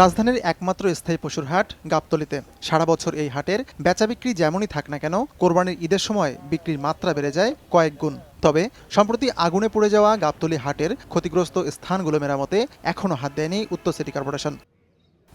রাজধানীর একমাত্র স্থায়ী পশুর হাট গাবতলিতে। সারা বছর এই হাটের বেচা বিক্রি যেমনই থাক না কেন, কোরবানির ঈদের সময় বিক্রির মাত্রা বেড়ে যায় কয়েক গুণ। তবে, সম্প্রতি আগুনে পড়ে যাওয়া গাবতলি হাটের ক্ষতিগ্রস্ত স্থানগুলো মেরামতে এখনও হাত দেয়নি উত্তর সিটি কর্পোরেশন।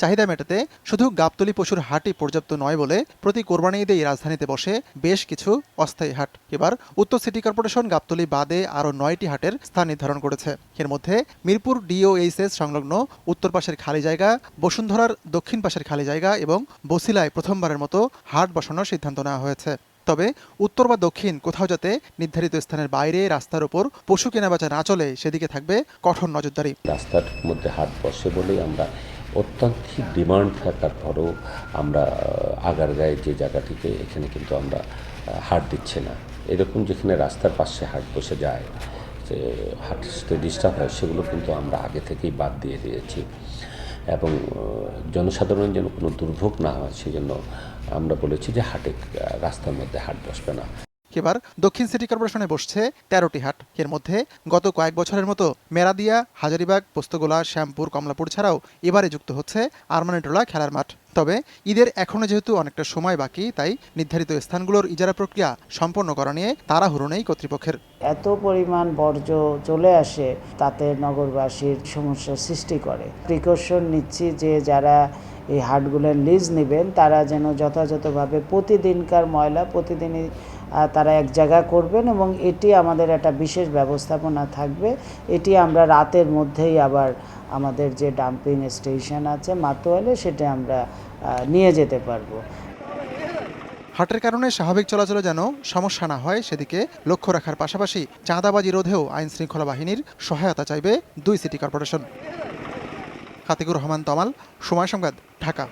চাহিদা মেটাতে শুধু গাবতলি পশুর হাটই পর্যাপ্ত নয় বলে প্রতি কোরবানি ঈদেই রাজধানীতে বসে বেশ কিছু অস্থায়ী হাট। এবার উত্তর সিটি কর্পোরেশন গাবতলি বাদে আরও নয়টি হাটের স্থান নির্ধারণ করেছে। এর মধ্যে মিরপুর ডিওএইচএস সংলগ্ন উত্তর পাশের খালি জায়গা, বসুন্ধরার দক্ষিণ পাশের খালি জায়গা এবং বসিলায় প্রথমবারের মতো হাট বসানোর সিদ্ধান্ত নেওয়া হয়েছে। তবে উত্তর বা দক্ষিণ কোথাও যাতে নির্ধারিত স্থানের বাইরে রাস্তার উপর পশু কেনাবেচা না চলে, সেদিকে থাকবে কঠোর নজরদারি। রাস্তার মধ্যে হাট বসে বলেই আমরা অত্যাধিক ডিমান্ড থাকার পরেও আমরা আগার আগারগাঁয়ের যে জায়গাটিতে, এখানে কিন্তু আমরা হাট দিচ্ছি না। এরকম যেখানে রাস্তার পাশে হাট বসে যায়, যে হাঁটতে ডিস্টার্ব হয়, সেগুলো কিন্তু আমরা আগে থেকেই বাদ দিয়ে দিয়েছি। এবং জনসাধারণ যেন কোনো দুর্ভোগ না হয়, সেজন্য আমরা বলেছি যে হাটে রাস্তার মধ্যে হাট বসবে না। এবার দক্ষিণ সিটি কর্পোরেশনে বসছে তেরোটি হাট। এর মধ্যে গত কয়েক বছরের মতো মেরাদিয়া, হাজারিবাগ, পোস্তগোলা, শ্যামপুর, কমলাপুর ছাড়াও এবারে যুক্ত হচ্ছে আরমানিটোলা খেলার মাঠ। তবে ঈদের এখনও যেহেতু অনেকটা সময় বাকি, তাই নির্ধারিত স্থানগুলোর ইজারা প্রক্রিয়া সম্পন্ন করা নিয়ে তাড়াহুড়ো নেই কর্তৃপক্ষের। এত পরিমাণ বর্জ্য চলে আসে, তাতে নগরবাসীর সমস্যার সৃষ্টি করে। প্রিকশন নিচ্ছি যে যারা এই হাটগুলোর লিজ নেবেন, তারা যেন যথাযথভাবে প্রতিদিনকার ময়লা প্রতিদিনই তারা এক জায়গা করবেন এবং এটি আমাদের একটা বিশেষ ব্যবস্থাপনা থাকবে। এটি আমরা রাতের মধ্যেই আবার আমাদের যে ডাম্পিং স্টেশন আছে, মাতোয়ালে, সেটা আমরা নিয়ে যেতে পারব। হাটের কারণে স্বাভাবিক চলাচলে যেন সমস্যা না হয়, সেদিকে লক্ষ্য রাখার পাশাপাশি চাঁদাবাজি রোধেও আইন শৃঙ্খলা বাহিনীর সহায়তা চাইবে দুই সিটি কর্পোরেশন। খাতিকুর রহমান তমাল, সময় সংবাদ, ঢাকা।